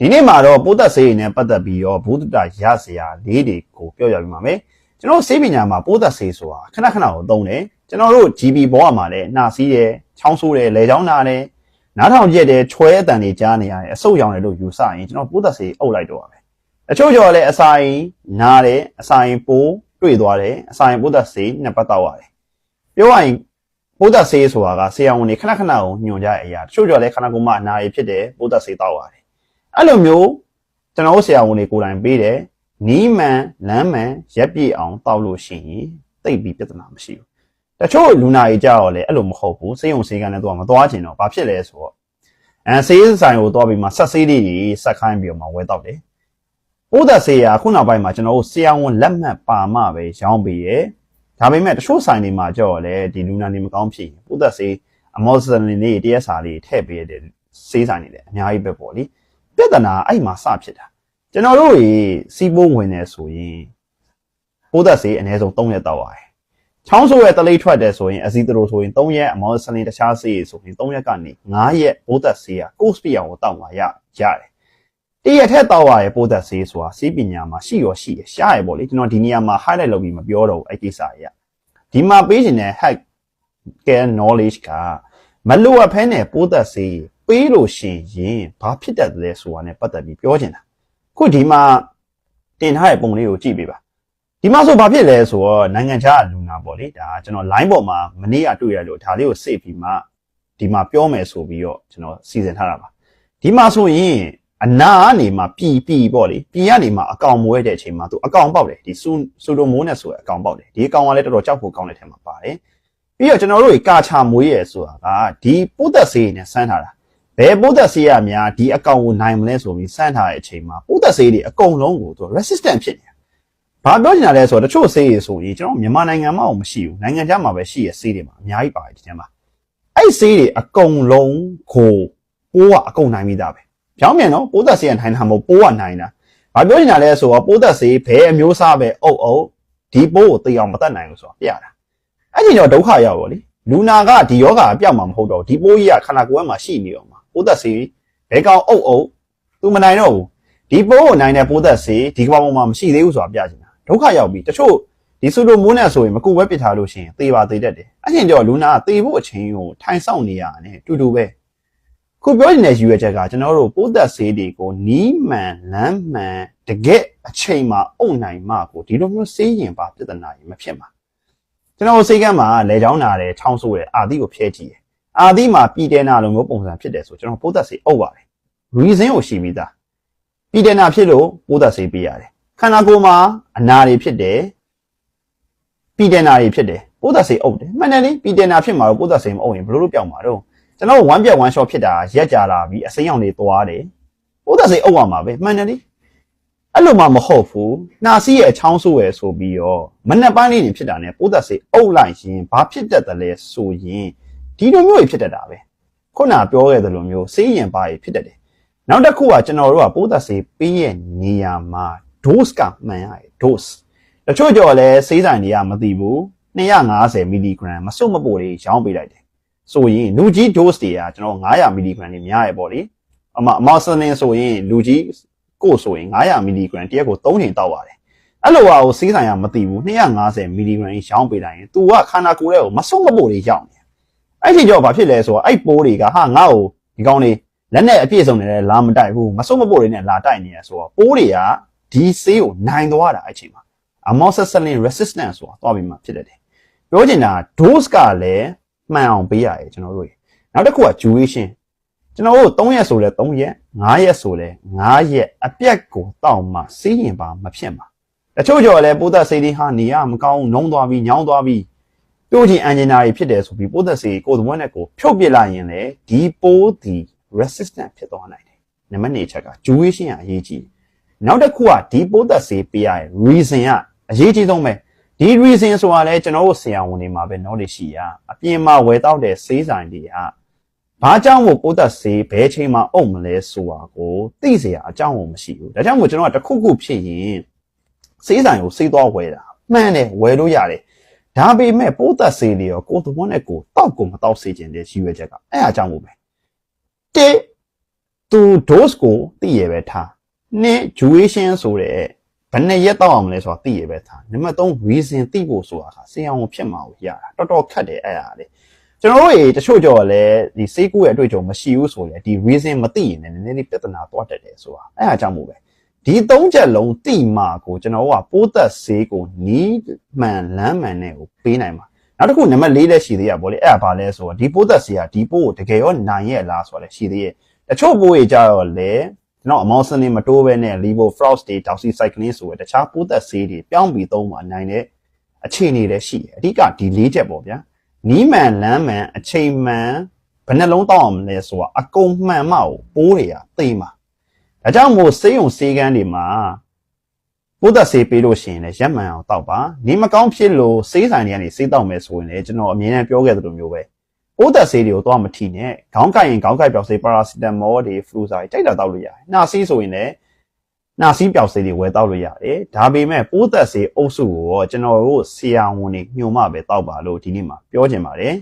ဒီနေ့မှာတော့ပိုးသက်ဆေးရည်နဲ့ပတ်သက်ပြီးတော့ဘုဒ္ဓတာရစရာလေးတွေကိုပြောပြပြပါမယ်ကျွန်တော်ဆေးပညာမှာပိုးသက်ဆေးဆိုတာခဏခဏကိုသုံးတယ်ကျွန်တော်တို့ GB ဘောကမှာလည်းနှာစီးတယ်ချောင်းဆိုးတယ်လေချောင်းနာတယ်နားထောင်ကြက်တယ်ချွဲအတန်တွေကြားနေရတယ်အဆုတ်ရောင်တယ်လို့ယူဆရင်ကျွန်တော်ပိုးသက်ဆေးအုပ်လိုက်တော့ပါပဲတချို့ကျော်လည်းအစာရင်နားတယ်အစာရင်ပိုးတွေ့သွားတယ်အစာရင်ပိုးသက်ဆေးနှစ်ပတ်တော့ရတယ်ပြောရရင်ပိုးသက်ဆေးဆိုတာကဆေးရောင်ဝင်ခဏခဏကိုညွှန်ကြတဲ့အရာတချို့ကျော်လည်းခဏကုမအနာရီဖြစ်တယ်ပိုးသက်ဆေးတော့ရတယ် အဲ့လိုမျိုးကျွန်တော်တို့ဆရာဝန်တွေကိုယ်တိုင်ပေးတယ်နီးမှန်လမ်းမှန်ရက်ပြည့်အောင်တောက်လို့ရှိရင်သိပ်ပြီးပြဿနာမရှိဘူးတချို့လူနာကြီးကြတော့လေအဲ့လိုမဟုတ်ဘူးစေယုံစေကန်နဲ့တော့မသွားချင်တော့ဘာဖြစ်လဲဆိုတော့အဲဆေးဆိုင်ကိုသွားပြီးမှဆက်ဆေးလေးတွေဆက်ခိုင်းပြီးတော့မှဝယ်တော့တယ်ပိုးသက်ဆေးရခုနောက်ပိုင်းမှာကျွန်တော်တို့ဆရာဝန်လက်မှတ်ပါမှပဲရောင်းပေးရဲဒါပေမဲ့တချို့ဆိုင်တွေမှာကြောက်လေဒီလူနာနေမကောင်းဖြစ်ရင်ပိုးသက်ဆေးအမော်စလင်လေးတရက်စာလေးထည့်ပေးတဲ့ဆေးဆိုင်တွေလည်းအများကြီးပဲပေါ့လေ ပြဿနာအဲ့မှာစဖြစ်တာကျွန်တော်တို့ရေစီးပိုးဝင်နေဆိုရင်ပိုးသက်ဆေးအနည်းဆုံး3ရက်တောက်ရတယ်ချောင်းဆိုးရဲ့တလိထွက်တယ်ဆိုရင်အစီတရိုဆိုရင်3ရက်အမောဆလင်တခြားဆေးဆိုရင်3ရက်ကနေ9ရက်ပိုးသက်ဆေးကကို့စပီအောင်ကိုတောက်มาရရတယ်တရက်ထက်တောက်ရရဲ့ပိုးသက်ဆေးဆိုတာစီးပညာမှာရှိရောရှိရရှားရပေါ့လေကျွန်တော်ဒီနေရာမှာ highlight လုပ်ပြီးမပြောတော့ဘူးအဲ့ကိစ္စကြီးကဒီမှာပေးခြင်းတဲ့ hack care knowledge ကမလိုအပ်ဖဲနဲ့ပိုးသက်ဆေး ပေးလို့ရှိရင်ဘာဖြစ်တတ်လဲဆိုတာ ਨੇ ပတ်သက်ပြီးပြောချင်တာခုဒီမှာတင်ထားတဲ့ပုံလေးကိုကြည့်ပေးပါဒီမှာဆိုဘာဖြစ်လဲဆိုတော့နိုင်ငံခြားလူနာပေါ့လေဒါကျွန်တော် line ပေါ်မှာမနေ့ကတွေ့ရလို့ဒါလေးကိုစိတ်ပြီးမှဒီမှာပြောမယ်ဆိုပြီးတော့ကျွန်တော်စီစဉ်ထားတာပါဒီမှာဆိုရင်အနာကနေမှပြည်ပြည်ပေါ့လေပြည်ကနေမှအကောင်မွဲတဲ့အချိန်မှာသူအကောင်ပေါက်တယ်ဒီဆူဆူဒိုမိုးနဲ့ဆိုတဲ့အကောင်ပေါက်တယ်ဒီအကောင်ကလည်းတော်တော်ကြောက်ဖို့ကောင်းတဲ့ထဲမှာပါတယ်ပြီးတော့ကျွန်တော်တို့ကာချာမွေးရယ်ဆိုတာကဒီပိုးသက်ဆေးနဲ့ဆန်းထားတာ ဘယ်ပိုးသက်ဆေးရများဒီအကောင်ကိုနိုင်မလဲဆိုပြီးစမ်းထားတဲ့အချိန်မှာပိုးသက်ဆေးတွေအကုန်လုံးကိုသူ resistant ဖြစ်နေတာ။ဘာပြောချင်တာလဲဆိုတော့တချို့ဆေးတွေဆိုရင်ကျွန်တော်မြန်မာနိုင်ငံမှာမရှိဘူး။နိုင်ငံခြားမှာပဲရှိရဆေးတွေမှာအများကြီးပါတယ်ဒီထဲမှာ။အဲ့ဆေးတွေအကုန်လုံးကိုပိုးကအကုန်နိုင်ပြီးသားပဲ။ကြောင်းမြန်နော်ပိုးသက်ဆေးကနိုင်တာမဟုတ်ပိုးကနိုင်တာ။ဘာပြောချင်တာလဲဆိုတော့ပိုးသက်ဆေးဘယ်အမျိုးအစားပဲအုပ်အုပ်ဒီပိုးကိုသိအောင်မတတ်နိုင်ဘူးဆိုတော့ပြတာ။အဲ့ဒီတော့ဒုက္ခရောက်ပါလေ။လူနာကဒီယောဂအပြောက်မှာမဟုတ်တော့ဒီပိုးကြီးကခန္ဓာကိုယ်မှာရှိနေအောင် ပိုးသက်ဆေးဘဲကောင်အုပ်အုပ်သူမနိုင်တော့ဘူးဒီပိုးကိုနိုင်တဲ့ပိုးသက်ဆေးဒီကမ္ဘာပေါ်မှာမရှိသေးဘူးဆိုတာပြချင်တာဒုက္ခရောက်ပြီတချို့ဒီဆိုလိုမိုးနဲ့ဆိုရင်မကူဝဲပစ်ထားလို့ရှိရင်သေပါသေးတတ်တယ်အချင်းကျော်လူနာကသေဖို့အချင်းကိုထိုင်ဆောင်နေရတယ်တူတူပဲခုပြောနေတဲ့ယူရချက်ကကျွန်တော်တို့ပိုးသက်ဆေးတွေကိုနီးမှန်လမ်းမှန်တကက်အချိန်မှာအုပ်နိုင်မှကိုဒီလိုမျိုးဆေးရင်ပါပြဿနာကြီးမဖြစ်မှာကျွန်တော်စိတ်ကမ်းမှာလေချောင်းနာတယ်ချောင်းဆိုးတယ်အာသီကိုဖျဲကြည့်တယ် အာသီမှာပြည်တယ်နာလိုမျိုးပုံစံဖြစ်တယ်ဆိုကျွန်တော်ပိုးသက်ဆေးအုပ်ပါတယ် reason ကိုရှိပြီးသားပြည်တယ်နာဖြစ်လို့ပိုးသက်ဆေးပေးရတယ်ခန္ဓာကိုယ်မှာအနာတွေဖြစ်တယ်ပြည်တယ်နာတွေဖြစ်တယ်ပိုးသက်ဆေးအုပ်တယ်မှန်တယ်လေပြည်တယ်နာဖြစ်မှာတော့ပိုးသက်ဆေးမအုပ်ရင်ဘယ်လိုလုပ်ပြောင်းမှာတော့ကျွန်တော် one ပြတ် one shot ဖြစ်တာရက်ကြလာပြီးအစိမ်းရောင်တွေသွားတယ်ပိုးသက်ဆေးအုပ်ရမှာပဲမှန်တယ်လေအဲ့လိုမှမဟုတ်ဘူးနှာစီးရဲ့အချောင်းဆိုးရယ်ဆိုပြီးတော့မနှက်ပိုင်းလေးတွေဖြစ်တာ ਨੇ ပိုးသက်ဆေးအုပ်လိုက်ရင်ဘာဖြစ်တတ်တယ်လဲဆိုရင် ဒီလိုမျိုးကြီးဖြစ်တတ်တာပဲခုနပြောခဲ့သလိုမျိုးဆေးရင်ပါကြီးဖြစ်တတ်တယ်နောက်တစ်ခုကကျွန်တော်တို့ကပိုးသက်ဆေးပေးရဲ့နေရာမှာ dose ကမှန်ရတယ် dose တချို့ကြော်လဲဆေးဆိုင်တွေကမသိဘူး250 mg မစွတ်မပို့လေးရောင်းပေးလိုက်တယ်ဆိုရင်လူကြီး dose တွေကကျွန်တော်900 mg တွေများရပေါ့လေအမအမဆလင်ဆိုရင်လူကြီးကိုဆိုရင်900 mg တရက်ကို3ချိန်တောက်ရတယ်အဲ့လိုဟာကိုဆေးဆိုင်ကမသိဘူး250 mg ရောင်းပေးလိုက်ရင် तू ကခန္ဓာကိုယ်ရဲ့ကိုမစွတ်မပို့လေးရောက်နေ အဲ့ဒီကြောဘာဖြစ်လဲဆိုတော့အဲ့ပိုးတွေကဟာငါ့ကိုဒီကောင်းလေးလက်နဲ့အပြည့်စုံနေတယ်လာမတိုက်ဘူးမစွတ်မပို့လေးနဲ့လာတိုက်နေရဆိုတော့ပိုးတွေကဒီဆေးကိုနိုင်သွားတာအဲ့ချိန်မှာ amoxicillin resistance ဆိုတာသွားပြီးမှဖြစ်တတ်တယ်ပြောချင်တာ dose ကလည်းမှန်အောင်ပေးရတယ်ကျွန်တော်တို့နောက်တစ်ခုက duration ကျွန်တော်တို့3ရက်ဆိုလဲ3ရက်5ရက်ဆိုလဲ5ရက်အပြက်ကိုတောက်မှဆေးရင်ပါမဖြစ်မှာတချို့ကြော်လဲပိုးသက်ဆေးတွေဟာနေရမကောင်းနှုံးသွားပြီးညောင်းသွားပြီး တိုးချင်အန်ဂျင်နာတွေဖြစ်တယ်ဆိုပြီးပိုးသက်ဆေးကိုယ်သဘောနဲ့ကိုဖြုတ်ပစ်လိုက်ရင်လေဒီပိုးဒီ resistant ဖြစ်သွားနိုင်တယ်နံပါတ်၄ချက်က duration ကအရေးကြီးနောက်တစ်ခုကဒီပိုးသက်ဆေးပေးရတဲ့ reason ကအရေးကြီးဆုံးပဲဒီ reason ဆိုတာလဲကျွန်တော်တို့ဆရာဝန်တွေမှာပဲ knowledge ရှိရအပြင်မှာဝယ်တော့တဲ့ဆေးဆိုင်တွေကဘာကြောင့်မို့ပိုးသက်ဆေးဘယ်ချိန်မှာအုပ်မလဲဆိုတာကိုသိเสียအကြောင်းကိုမရှိဘူးဒါကြောင့်မို့ကျွန်တော်ကတစ်ခုခုဖြစ်ရင်ဆေးဆိုင်ကိုဆေးသွားဝယ်တာမှန်တယ်ဝယ်လို့ရတယ် ဒါပေမဲ့ပိုးသက်ဆေးတွေရောကိုယ်သဘောနဲ့ကိုယ်တောက်ကိုမတောက်စေခြင်းတဲ့ရည်ရွယ်ချက်ကအဲ့အကြောင်းကိုပဲတစ်သူ dose ကိုသိရပဲထားနှစ် duration ဆိုတဲ့ဘယ်နှစ်ရက်တောက်အောင်မလဲဆိုတာသိရပဲထားနံပါတ်3 reason သိဖို့ဆိုတာကစေအောင်ဖြစ်မှာကိုရတာတော်တော်ခက်တယ်အဲ့ဒါလေကျွန်တော်တို့ရေတချို့ကြော်လဲဒီစေးကူရဲ့အတွေ့အကြုံမရှိဘူးဆိုရင်ဒီ reason မသိရင်လည်းနည်းနည်းလေးပြဿနာသွားတတ်တယ်ဆိုတာအဲ့ဒါကြောင့်မို့ပဲ ဒီသုံးချက်လုံးသိမှကိုကျွန်တော်တို့ကပိုးသက်စေးကိုနီးမှန်လမ်းမှန်နဲ့ကိုပေးနိုင်မှာနောက်တစ်ခုနံပါတ်၄လက်ရှိသေးရပါဗောလေအဲ့ဒါဘာလဲဆိုတော့ဒီပိုးသက်စီကဒီပိုးကိုတကယ်ရောနိုင်ရဲ့လားဆိုတော့လည်းရှိသေးရဲ့တချို့ပိုးတွေကြတော့လေကျွန်တော်အမောင်းစနစ်မတိုးဘဲနဲ့ livo frost တွေ doxycycline ဆိုတဲ့တခြားပိုးသက်ဆေးတွေပြောင်းပြီးသုံးပါနိုင်တဲ့အခြေအနေလည်းရှိတယ်အဓိကဒီ၄ချက်ပေါ့ဗျာနီးမှန်လမ်းမှန်အချိန်မှန်ဘယ်နှလုံးတောက်အောင်မလဲဆိုတော့အကုန်မှန်မှကိုပိုးတွေကသိမ်းပါ ဒါကြောင့်မို့စေးုံစေးကန်းတွေမှာပိုးသက်ဆေးပေးလို့ရှိရင်လည်းရက်မှန်အောင်တောက်ပါနေမကောင်းဖြစ်လို့ဆေးဆိုင်တွေကနေဆေးတောက်မယ်ဆိုရင်လည်းကျွန်တော်အမြဲတမ်းပြောခဲ့သလိုမျိုးပဲပိုးသက်ဆေးတွေကိုတော့မထီနဲ့ခေါင်းကိုက်ရင်ခေါင်းကိုက်ပြောက်ဆေးပါရာစီတမောတွေဖလူစာတွေကြိုက်တာတောက်လို့ရတယ်နှာဆေးဆိုရင်လည်းနှာဆေးပြောက်ဆေးတွေဝယ်တောက်လို့ရတယ်ဒါပေမဲ့ပိုးသက်ဆေးအုပ်စုကိုတော့ကျွန်တော်တို့ဆရာဝန်တွေညွှန်မှပဲတောက်ပါလို့ဒီနေ့မှာပြောချင်ပါတယ်